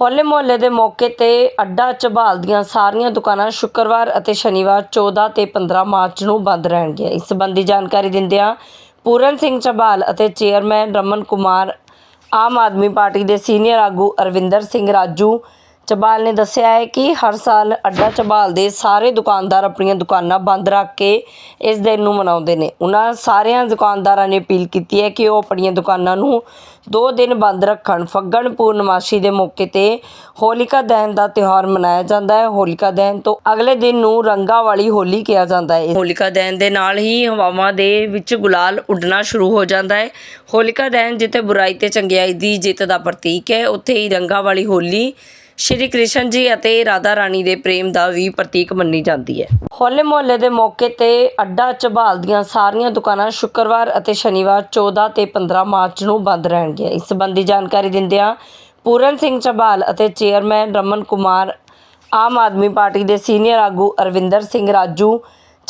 ਹੋਲੇ ਮੁਹੱਲੇ ਦੇ ਮੌਕੇ ਤੇ ਅੱਡਾ ਝਬਾਲ ਦੀਆਂ ਸਾਰੀਆਂ ਦੁਕਾਨਾਂ ਸ਼ੁੱਕਰਵਾਰ ਅਤੇ ਸ਼ਨੀਵਾਰ 14 ਤੇ 15 ਮਾਰਚ ਨੂੰ ਬੰਦ ਰਹਿਣਗੀਆਂ। ਇਸ ਸੰਬੰਧੀ ਜਾਣਕਾਰੀ ਦਿੰਦਿਆਂ ਪੂਰਨ ਸਿੰਘ ਝਬਾਲ ਅਤੇ ਚੇਅਰਮੈਨ ਰਮਨ ਕੁਮਾਰ, ਆਮ ਆਦਮੀ ਪਾਰਟੀ ਦੇ ਸੀਨੀਅਰ ਆਗੂ ਅਰਵਿੰਦਰ ਸਿੰਘ ਰਾਜੂ ਝਬਾਲ ਨੇ ਦੱਸਿਆ ਹੈ ਕਿ ਹਰ ਸਾਲ ਅੱਡਾ ਚਬਾਲ ਦੇ ਸਾਰੇ ਦੁਕਾਨਦਾਰ ਆਪਣੀਆਂ ਦੁਕਾਨਾਂ ਬੰਦ ਰੱਖ ਕੇ ਇਸ ਦਿਨ ਨੂੰ ਮਨਾਉਂਦੇ ਨੇ। ਉਹਨਾਂ ਸਾਰਿਆਂ ਦੁਕਾਨਦਾਰਾਂ ਨੇ ਅਪੀਲ ਕੀਤੀ ਹੈ ਕਿ ਉਹ ਆਪਣੀਆਂ ਦੁਕਾਨਾਂ ਨੂੰ ਦੋ ਦਿਨ ਬੰਦ ਰੱਖਣ। ਫੱਗਣ ਪੂਰਨਮਾਸ਼ੀ ਦੇ ਮੌਕੇ ਤੇ ਹੋਲਿਕਾ ਦਹਨ ਦਾ ਤਿਉਹਾਰ ਮਨਾਇਆ ਜਾਂਦਾ ਹੈ। ਹੋਲਿਕਾ ਦਹਨ ਤੋਂ ਅਗਲੇ ਦਿਨ ਨੂੰ ਰੰਗਾਂ ਵਾਲੀ ਹੋਲੀ ਕਿਹਾ ਜਾਂਦਾ ਹੈ। ਹੋਲਿਕਾ ਦਹਨ ਦੇ ਨਾਲ ਹੀ ਹਵਾਵਾਂ ਦੇ ਵਿੱਚ ਗੁਲਾਲ ਉੱਡਣਾ ਸ਼ੁਰੂ ਹੋ ਜਾਂਦਾ ਹੈ। ਹੋਲਿਕਾ ਦਹਨ ਜਿੱਥੇ ਬੁਰਾਈ ਤੇ ਚੰਗਿਆਈ ਦੀ ਜਿੱਤ ਦਾ ਪ੍ਰਤੀਕ ਹੈ, ਉੱਥੇ ਹੀ ਰੰਗਾਂ ਵਾਲੀ ਹੋਲੀ ਸ਼੍ਰੀ ਕ੍ਰਿਸ਼ਨ ਜੀ ਅਤੇ ਰਾਧਾ ਰਾਣੀ ਦੇ ਪ੍ਰੇਮ ਦਾ ਵੀ ਪ੍ਰਤੀਕ ਮੰਨੀ ਜਾਂਦੀ ਹੈ। ਹੋਲੇ ਮੁਹੱਲੇ ਦੇ ਮੌਕੇ ਤੇ ਅੱਡਾ ਝਬਾਲ ਦੀਆਂ ਸਾਰੀਆਂ ਦੁਕਾਨਾਂ ਸ਼ੁੱਕਰਵਾਰ ਅਤੇ ਸ਼ਨੀਵਾਰ 14 ਤੇ 15 ਮਾਰਚ ਨੂੰ ਬੰਦ ਰਹਿਣਗੀਆਂ। ਇਸ ਸੰਬੰਧੀ ਜਾਣਕਾਰੀ ਦਿੰਦਿਆਂ ਪੂਰਨ ਸਿੰਘ ਝਬਾਲ ਅਤੇ ਚੇਅਰਮੈਨ ਰਮਨ ਕੁਮਾਰ, ਆਮ ਆਦਮੀ ਪਾਰਟੀ ਦੇ ਸੀਨੀਅਰ ਆਗੂ ਅਰਵਿੰਦਰ ਸਿੰਘ ਰਾਜੂ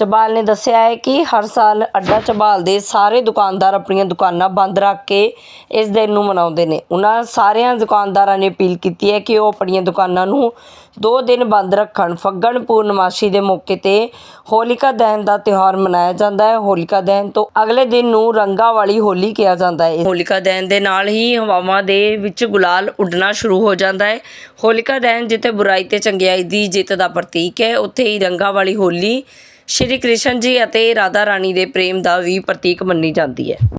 ਝਬਾਲ ਨੇ ਦੱਸਿਆ ਹੈ ਕਿ ਹਰ ਸਾਲ ਅੱਡਾ ਚਬਾਲ ਦੇ ਸਾਰੇ ਦੁਕਾਨਦਾਰ ਆਪਣੀਆਂ ਦੁਕਾਨਾਂ ਬੰਦ ਰੱਖ ਕੇ ਇਸ ਦਿਨ ਨੂੰ ਮਨਾਉਂਦੇ ਨੇ। ਉਹਨਾਂ ਸਾਰਿਆਂ ਦੁਕਾਨਦਾਰਾਂ ਨੇ ਅਪੀਲ ਕੀਤੀ ਹੈ ਕਿ ਉਹ ਆਪਣੀਆਂ ਦੁਕਾਨਾਂ ਨੂੰ ਦੋ ਦਿਨ ਬੰਦ ਰੱਖਣ। ਫੱਗਣ ਪੂਰਨਮਾਸ਼ੀ ਦੇ ਮੌਕੇ ਤੇ ਹੋਲਿਕਾ ਦਹਨ ਦਾ ਤਿਉਹਾਰ ਮਨਾਇਆ ਜਾਂਦਾ ਹੈ। ਹੋਲਿਕਾ ਦਹਨ ਤੋਂ ਅਗਲੇ ਦਿਨ ਨੂੰ ਰੰਗਾਂ ਵਾਲੀ ਹੋਲੀ ਕਿਹਾ ਜਾਂਦਾ ਹੈ। ਹੋਲਿਕਾ ਦਹਨ ਦੇ ਨਾਲ ਹੀ ਹਵਾਵਾਂ ਦੇ ਵਿੱਚ ਗੁਲਾਲ ਉੱਡਣਾ ਸ਼ੁਰੂ ਹੋ ਜਾਂਦਾ ਹੈ। ਹੋਲਿਕਾ ਦਹਨ ਜਿੱਥੇ ਬੁਰਾਈ ਤੇ ਚੰਗਿਆਈ ਦੀ ਜਿੱਤ ਦਾ ਪ੍ਰਤੀਕ ਹੈ, ਉੱਥੇ ਹੀ ਰੰਗਾਂ ਵਾਲੀ ਹੋਲੀ ਸ਼੍ਰੀ ਕ੍ਰਿਸ਼ਨ ਜੀ ਅਤੇ ਰਾਧਾ ਰਾਣੀ ਦੇ ਪ੍ਰੇਮ ਦਾ ਵੀ ਪ੍ਰਤੀਕ ਮੰਨੀ ਜਾਂਦੀ ਹੈ।